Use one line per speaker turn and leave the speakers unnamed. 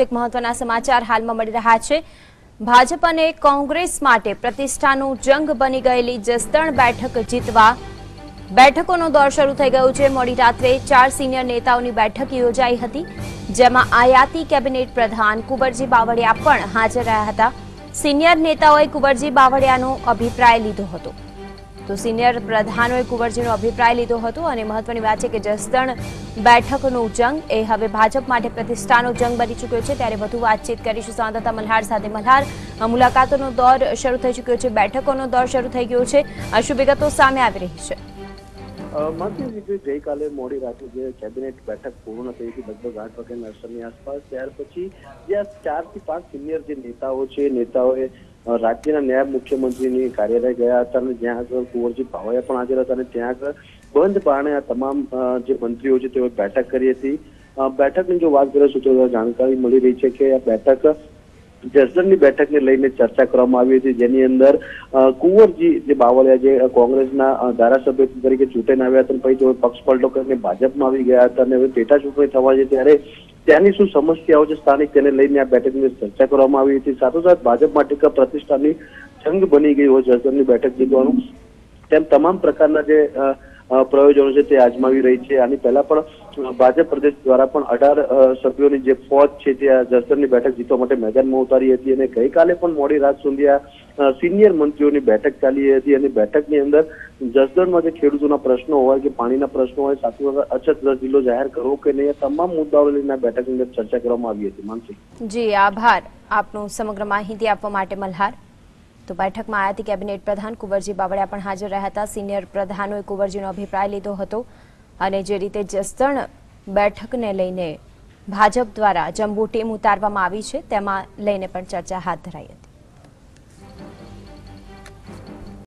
એક મહત્વના સમાચાર હાલમાં મળી રહ્યા છે. ભાજપ અને કોંગ્રેસ માટે પ્રતિષ્ઠાનું જંગ બની ગયેલી જસદણ બેઠક જીતવા બેઠકોનો દોર શરૂ થઈ ગયો છે. મોડી રાત્રે ચાર સિનિયર નેતાઓની બેઠક યોજાઈ હતી, જેમાં આયાતી કેબિનેટ પ્રધાન કુંવરજી બાવળિયા પણ હાજર રહ્યા હતા. સિનિયર નેતાઓએ કુંવરજી બાવળિયાનો અભિપ્રાય લીધો હતો. તો સિનિયર પ્રધાનોએ કુંવરજીનો અભિપ્રાય લીધો હતો અને મહત્વની વાત છે કે જસદણ બેઠકનો જંગ એ હવે ભાજપ માટે પ્રતિષ્ઠાનો જંગ બની ચૂક્યો છે. ત્યારે વધુ વાતચીત કરીશું સંવાદદાતા મલ્હાર સાથે. મલ્હાર મુલાકાતોનો દોર શરૂ થઈ ચૂક્યો છે બેઠકોનો દોર શરૂ થઈ ગયો છે. શું વિગતો સામે આવી રહી છે.
ગઈકાલે મોડી રાત્રે જે કેબિનેટ બેઠક પૂર્ણ થઈ હતી લગભગ આઠ વાગ્યાના અરસાની આસપાસ ત્યાર પછી જે આ ચારથી પાંચ સિનિયર જે નેતાઓ છે નનેતાઓએ અ, રાજ્યના નાયબ મુખ્યમંત્રીની કાર્યાલય ગયા હતા અને જ્યાં આગળ કુંવરજી ભાવૈયા પણ હાજર હતા અને ત્યાં આગળ બંધ બારણે આ તમામ જે મંત્રીઓ છે તેઓએ બેઠક કરી હતી. બેઠકની જો વાત કરીશું તો જાણકારી મળી રહી છે કે આ બેઠક જસદણની બેઠકને લઈને ચર્ચા કરવામાં આવી હતી, જેની અંદર કુંવરજી જે બાવળિયા જે કોંગ્રેસના ધારાસભ્ય તરીકે ચૂંટાઈને આવ્યા હતા પછી તેઓ પક્ષ પલટો કરીને ભાજપમાં આવી ગયા હતા અને હવે પેટા ચૂંટણી થવા છે ત્યારે ત્યાંની શું સમસ્યાઓ છે? સ્થાનિક તેને લઈને આ બેઠકની ચર્ચા કરવામાં આવી હતી. સાથોસાથ ભાજપ માટે પ્રતિષ્ઠાની જંગ બની ગઈ હોય જસદણની બેઠક જીતવાનું. તેમ તમામ પ્રકારના જે અ, પ્રયોજનો છે તે આજમાવી રહી છે. આની પહેલા પણ ભાજપ પ્રદેશ દ્વારા પણ અઢાર સભ્યોની જે ફોજ છે તે આ જસદણની બેઠક જીતવા માટે મેદાનમાં ઉતારી હતી અને ગઈકાલે પણ મોડી રાત સુધી આ સિનિયર મંત્રીઓની બેઠક ચાલી હતી અને બેઠકની અંદર જસદણમાં જે ખેડૂતોના પ્રશ્નો હોય કે પાણીના પ્રશ્નો હોય, સાથે અછતગ્રસ્ત જિલ્લો જાહેર કરવો કે નહીં તમામ મુદ્દાઓ લઈને બેઠકની અંદર ચર્ચા કરવામાં આવી હતી. માનસી.
જી, આભાર આપનું સમગ્ર માહિતી આપવા માટે, મલ્હાર. તો બેઠકમાં આયાતી કેબિનેટ પ્રધાન કુંવરજી બાવળિયા પણ હાજર રહ્યા હતા. સિનિયર પ્રધાનોએ કુંવરજીનો અભિપ્રાય લીધો હતો અને જે રીતે જસદણ બેઠકને લઈને ભાજપ દ્વારા જમ્બુ ટીમ ઉતારવામાં આવી છે, તેમાં લઈને પણ ચર્ચા હાથ ધરાઈ હતી.